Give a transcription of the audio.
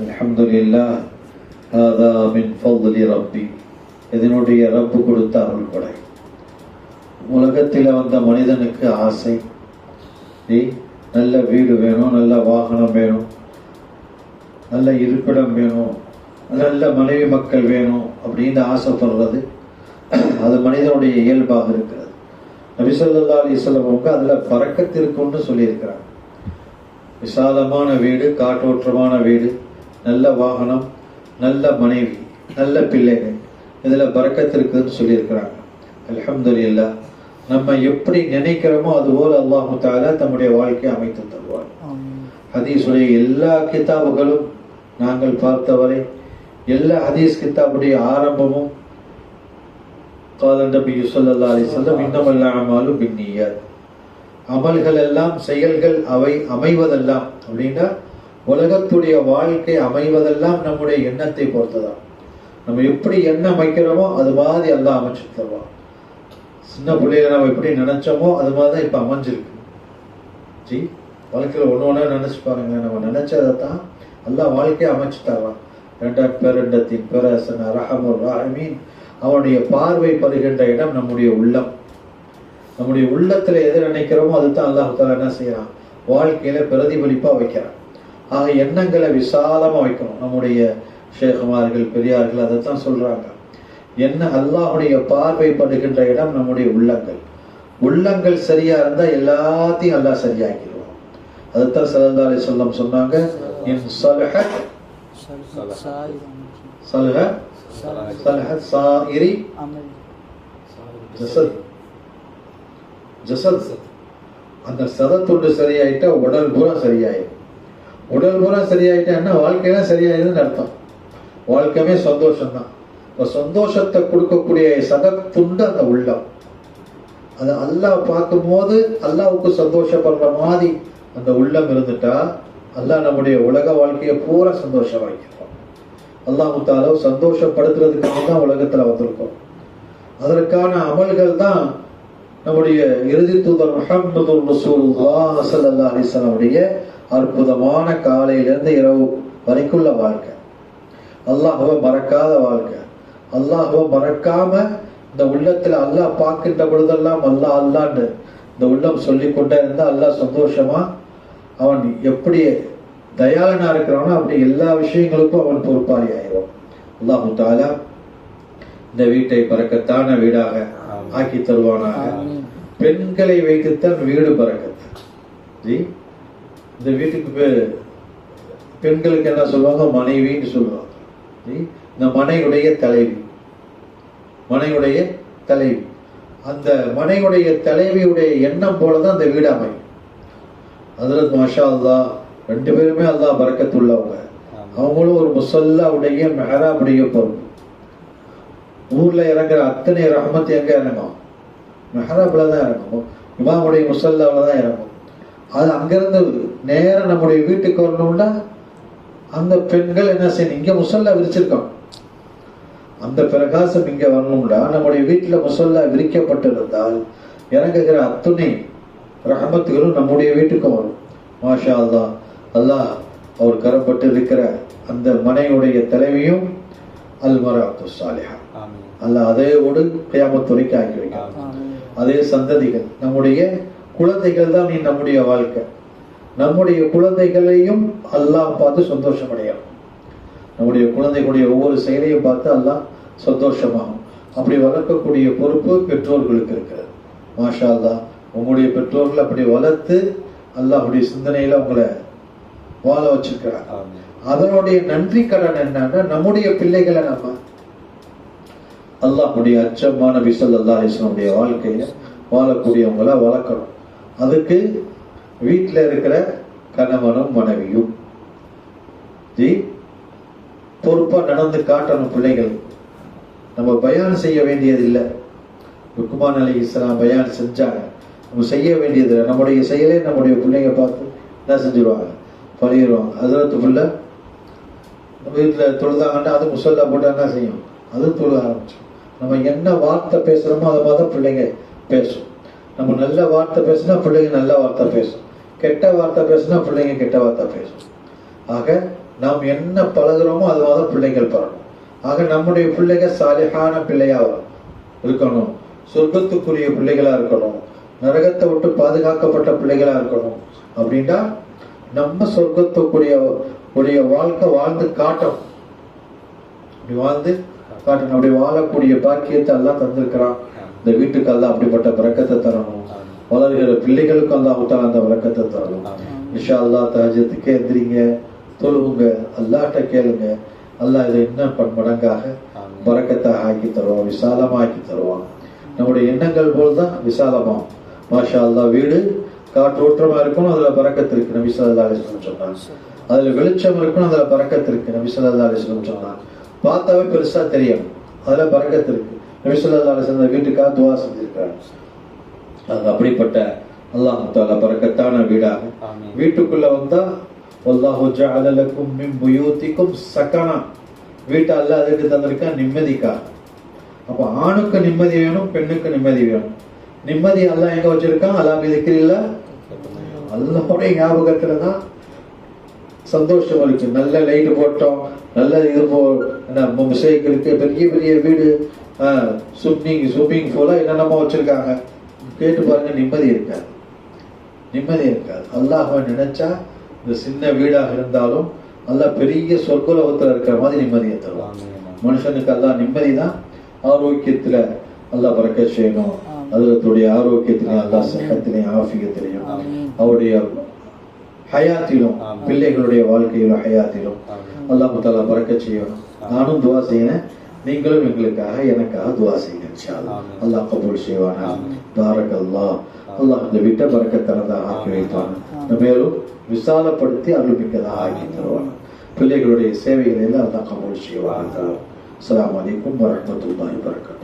الحمد لله هذا மின் فضل ரப்பி. இதனுடைய ரப்பு கொடுத்த அருள் கொடை. உலகத்தில் வந்த மனிதனுக்கு ஆசை நல்ல வீடு வேணும் நல்ல வாகனம் வேணும் நல்ல இருப்பிடம் வேணும் நல்ல மனைவி மக்கள் வேணும் அப்படின்னு ஆசைப்படுறது அது மனிதனுடைய இயல்பாக இருக்கிறது. நபிசல்லா அலிஸ்லாம் அதில் பறக்கத்திற்குன்னு சொல்லியிருக்கிறாங்க. விசாலமான வீடு காற்றோற்றமான வீடு நல்ல வாகனம் நல்ல மனைவி நல்ல பிள்ளைகள் இதில் பறக்கத்திற்குன்னு சொல்லியிருக்கிறாங்க. அலமதுல்லா நம்ம எப்படி நினைக்கிறோமோ அதுபோல் அல்லாஹு தாலா தம்முடைய வாழ்க்கையை அமைத்து தருவார். ஹதீஸுடைய எல்லா கித்தாபுகளும் நாங்கள் பார்த்தவரை எல்லா ஹதீஸ் கித்தாபுடைய ஆரம்பமும் காலண்டபி யுசல்லா அலி சொல்லம் இல்லாமலும் பின்னியார் அமல்கள் எல்லாம் செயல்கள் அவை அமைவதெல்லாம் அப்படின்னா உலகத்துடைய வாழ்க்கை அமைவதெல்லாம் நம்முடைய எண்ணத்தை பொறுத்துதான். நம்ம எப்படி எண்ணம் வைக்கிறோமோ அது மாதிரி எல்லாம் அமைச்சு தருவான். சின்ன பிள்ளையில நம்ம எப்படி நினைச்சோமோ அது மாதிரி தான் இப்போ அமைஞ்சிருக்கு. ஜி வாழ்க்கையில் ஒன்று ஒன்றா நினச்சி பாருங்க. நம்ம நினைச்சதை தான் எல்லாம் வாழ்க்கையை அமைச்சு தர்றான் ரெண்ட பேரண்டத்தின் பேரரசன் ரஹமுர் ராஹமீன். அவனுடைய பார்வை படுகின்ற இடம் நம்முடைய உள்ளம். நம்முடைய உள்ளத்துல எது நினைக்கிறோமோ அதுதான் அல்லாஹால என்ன செய்யறான்? வாழ்க்கையில பிரதிபலிப்பா வைக்கிறான். ஆக எண்ணங்களை விசாலமாக வைக்கணும். நம்முடைய ஷேகுமார்கள் பெரியார்கள் அதைத்தான் சொல்கிறாங்க என்ன அல்லாஹுடைய பார்வைப்படுகின்ற இடம் நம்முடைய உள்ளங்கள். உள்ளங்கள் சரியா இருந்தால் எல்லாத்தையும் அல்லாஹ் சரியாக்கிடுவோம் அதுதான் சல்லா சொல்லம் சொன்னாங்க. இன் சலஹத் சலஹ சலஹத் சாயிரி ஜசத் ஜசத் அந்த சதத்துண்டு சரியாயிட்டா உடல் பூரா சரியாயிடும் உடல் பூரா சரியாயிட்டேன்னா வாழ்க்கையெல்லாம் சரியாயிடுதுன்னு அர்த்தம். வாழ்க்கையுமே சந்தோஷம்தான். இப்போ சந்தோஷத்தை கொடுக்கக்கூடிய சதத்துண்டு அந்த உள்ளம். அது அல்லாஹ் பார்க்கும்போது அல்லாவுக்கு சந்தோஷப்படுற மாதிரி அந்த உள்ளம் இருந்துட்டா அல்லாஹ் நம்முடைய உலக வாழ்க்கையை பூரா சந்தோஷம் வைக்கிறோம் அல்லாஹு தாலோ சந்தோஷப்படுத்துறதுக்காக தான் உலகத்தில் வந்திருக்கோம். அதற்கான அமல்கள் தான் நம்முடைய இறுதி தூதர் முகமது ரசூலுல்லாஹ் அல்லாஹ் அலிஸ்லாமுடைய அற்புதமான காலையிலிருந்து இரவு வரைக்குள்ள வாழ்க்கை. அல்லாஹ்வை மறக்காத வாழ்க்கை. அல்லாஹ்வை மறக்காம இந்த உள்ளத்துல அல்லாஹ் பார்க்கின்ற பொழுதெல்லாம் அல்லாஹ் அல்லான்னு இந்த உள்ளம் சொல்லிக் கொண்டே இருந்தா அல்லாஹ் சந்தோஷமா? அவன் எப்படி தயாளனா இருக்கிறானோ அப்படி எல்லா விஷயங்களுக்கும் அவன் பொறுப்பாளி ஆயிடுவான். அல்லாஹு தாலா இந்த வீட்டை பறக்கத்தான வீடாக ஆக்கி தருவானாக. பெண்களை வைத்துத்தான் வீடு பறக்கத்து ஜி? இந்த வீட்டுக்கு பேர் பெண்களுக்கு என்ன சொல்லுவாங்க? மனைவின்னு சொல்லுவாங்க. இந்த மனையுடைய தலைவி. மனையுடைய தலைவி. அந்த மனையுடைய தலைவியுடைய எண்ணம் போலதான் அந்த வீடு அமையும். அதில் மாஷா அல்லா ரெண்டு பேருமே அல்லா பறக்கத்துள்ளவங்க அவங்களும் ஒரு முசல்லாவுடைய மெஹராபுடைய பொருள். ஊர்ல இறங்குற அத்தனை ரஹமத் எங்க இறங்கும்? மெஹராப்ல தான் இறங்கும். இமாமுடைய முசல்லாவில் தான் இறங்கும். அது அங்கிருந்து நேரம் நம்முடைய வீட்டுக்கு வரணும்னா அந்த பெண்கள் என்ன செய்யணும்? இங்க முசல்லா விரிச்சிருக்கோம் அந்த பிரகாசம் இங்க வரணும்னா நம்முடைய வீட்டுல முசல்லா விரிக்கப்பட்டிருந்தால் இறங்குகிற அத்துணை ரஹமத்துகளும் நம்முடைய வீட்டுக்கு வரும். மாஷா அல்லாஹ் அல்லாஹ் அவர் கரப்பட்டு இருக்கிற அந்த மனையுடைய தலைவியும் அல்மராத்து சாலிஹா. அல்லாஹ் அதேவோடு கியாமத்துறைக்கு ஆக்கி வைக்கிறான். அதே சந்ததிகள் நம்முடைய குழந்தைகள் தான் நீ நம்முடைய வாழ்க்கை. நம்முடைய குழந்தைகளையும் அல்லாஹ் பார்த்து சந்தோஷம் அடையணும் நம்முடைய குழந்தைகளுடைய ஒவ்வொரு செயலையும் பார்த்து அல்லாஹ் சந்தோஷமாகும். அப்படி வளர்க்கக்கூடிய பொறுப்பு பெற்றோர்களுக்கு இருக்கிறது. மாஷா அல்லாஹ் உங்களுடைய பெற்றோர்கள் அப்படி வளர்த்து அல்லாஹுடைய சிந்தனையில உங்களை வாழ வச்சிருக்கிறாங்க. அதனுடைய நன்றி கடன் என்னன்னா நம்முடைய பிள்ளைகளை நம்ம. அல்லாஹுடைய அச்சமான விசல் அல்லா இஸ்லாமுடைய வாழ்க்கையில வாழக்கூடியவங்கள வளர்க்கணும். அதுக்கு வீட்டில் இருக்கிற கணவனும் மனைவியும். ஜி பொறுப்பாக நடந்து காட்டணும் பிள்ளைகள். நம்ம பயான் செய்ய வேண்டியது இல்லை ருக்குமான் அலி இஸ்லாம் பயான் செஞ்சாங்க. நம்ம செய்ய வேண்டியது இல்லை நம்முடைய செயலே நம்முடைய பிள்ளைங்க பார்த்து என்ன செஞ்சிருவாங்க? பழகிடுவாங்க அதில் புள்ள நம்ம வீட்டில் தொழுதாங்கன்னா அது முசல்லா போட்டால் என்ன செய்யும்? அது தொழுக ஆரம்பிச்சோம் நம்ம என்ன வார்த்தை பேசுகிறோமோ அதை மாதிரி தான் பிள்ளைங்க பேசும். நம்ம நல்ல வார்த்தை பேசுனா பிள்ளைங்க நல்ல வார்த்தை பேசும். கெட்ட வார்த்தை பேசுனா பிள்ளைங்க கெட்ட வார்த்தை பேசும். ஆக நாம் என்ன பழகுறோமோ அது மாதிரி பிள்ளைகள் பெறணும் ஆக நம்முடைய பிள்ளைங்க சாலிகான பிள்ளையா இருக்கணும். சொர்க்கத்துக்குரிய பிள்ளைகளா இருக்கணும். நரகத்தை விட்டு பாதுகாக்கப்பட்ட பிள்ளைகளா இருக்கணும். அப்படின்னா நம்ம சொர்க்கத்துக்குரிய உடைய வாழ்க்கை வாழ்ந்து காட்டணும். அப்படி வாழ்ந்து காட்டணும். அப்படி வாழக்கூடிய பாக்கியத்தை எல்லாம் தந்திருக்கிறான். இந்த வீட்டுக்கு அல்ல அப்படிப்பட்ட பிரக்கத்தை தரணும். வளர்கிற பிள்ளைகளுக்கு அல்லாஹ் தாலா அந்த விளக்கத்தை தரணும். இன்ஷா அல்லா தஹஜத்துக்கு எந்திரிங்க தொழுவுங்க அல்லாட்ட கேளுங்க. அல்லாஹ் இதை இன்னும் பன்மடங்காக பறக்கத்தை ஆக்கி தருவான் விசாலமா ஆக்கி தருவான். நம்முடைய எண்ணங்கள் போல் தான் விசாலமாகும். மாஷா அல்லாஹ் வீடு காற்றோட்டமா இருக்கணும் அதுல பறக்கத்து இருக்கு. நபி ஸல்லல்லாஹு அலைஹி சொன்னாங்க. அதுல வெளிச்சம் இருக்கணும் அதுல பறக்கத்து இருக்கு. நபி ஸல்லல்லாஹு அலைஹி சொன்னாங்க. பார்த்தாவே பெருசா தெரியும் அதுல பறக்கத்து இருக்கு. நபி ஸல்லல்லாஹு அலைஹி வஸல்லம் வீட்டுக்காக துவா செஞ்சிருக்காங்க அது அப்படிப்பட்ட அல்லாஹ் தாலா பறக்கத்தான வீடாக வீட்டுக்குள்ள வந்தா வல்லாஹு ஜஅல லக்கும் மின் புயூத்திக்கும் சகனா வீட்டை அல்லாஹ் அதுக்கு தந்திருக்கான் நிம்மதிக்காக அப்ப ஆணுக்கு நிம்மதி வேணும் பெண்ணுக்கு நிம்மதி வேணும். நிம்மதி அல்லாஹ் எங்க வச்சிருக்கான்? அல்லாஹ் இருக்கிறில்ல அல்லாஹ்வுடைய ஞாபகத்துல தான் சந்தோஷம் இருக்கு. நல்ல லைட் போட்டோம் நல்ல இது போ இருக்கு பெரிய பெரிய வீடு ஸ்விம்மிங் ஸ்விம்மிங் பூலா என்னென்னமோ வச்சிருக்காங்க. கேட்டு பாருங்க நிம்மதி இருக்காது. நிம்மதி இருக்காது. அல்லாஹ்வை நினைச்சா இந்த சின்ன வீடாக இருந்தாலும் அல்லாஹ் பெரிய சொர்க்குலகத்துல இருக்கிற மாதிரி நிம்மதியை தருவான். மனுஷனுக்கு அல்லாஹ் நிம்மதி தான் ஆரோக்கியத்துல அல்லாஹ் பறக்க செய்யணும். அதுலத்துடைய ஆரோக்கியத்திலையும் அல்லாஹ் சகத்திலையும் ஆஃபியத்திலையும் அவருடைய ஹயாத்திலும் பிள்ளைகளுடைய வாழ்க்கையிலும் ஹயாத்திலும் அல்லாஹ் தாலா பறக்க செய்யணும். நானும் துவா செய்யறேன். நீங்களும் எங்களுக்காக எனக்காக துவா செய்யுங்க இன்ஷா அல்லாஹ். கபூல் செய்வானா? பாரக் அல்லாஹ் அல்லாஹ் இந்த வீட்டை பறக்கத்தனதாக ஆக்கி வைப்பான். மேலும் விசாலப்படுத்தி அருள்மிக்கதாக ஆக்கி தருவான். பிள்ளைகளுடைய சேவைகளை எல்லாம் அல்லாஹ் கபூல் செய்வான். அஸ்ஸலாமு அலைக்கும் வரஹ்மத்துல்லாஹி வபரகாத்துஹு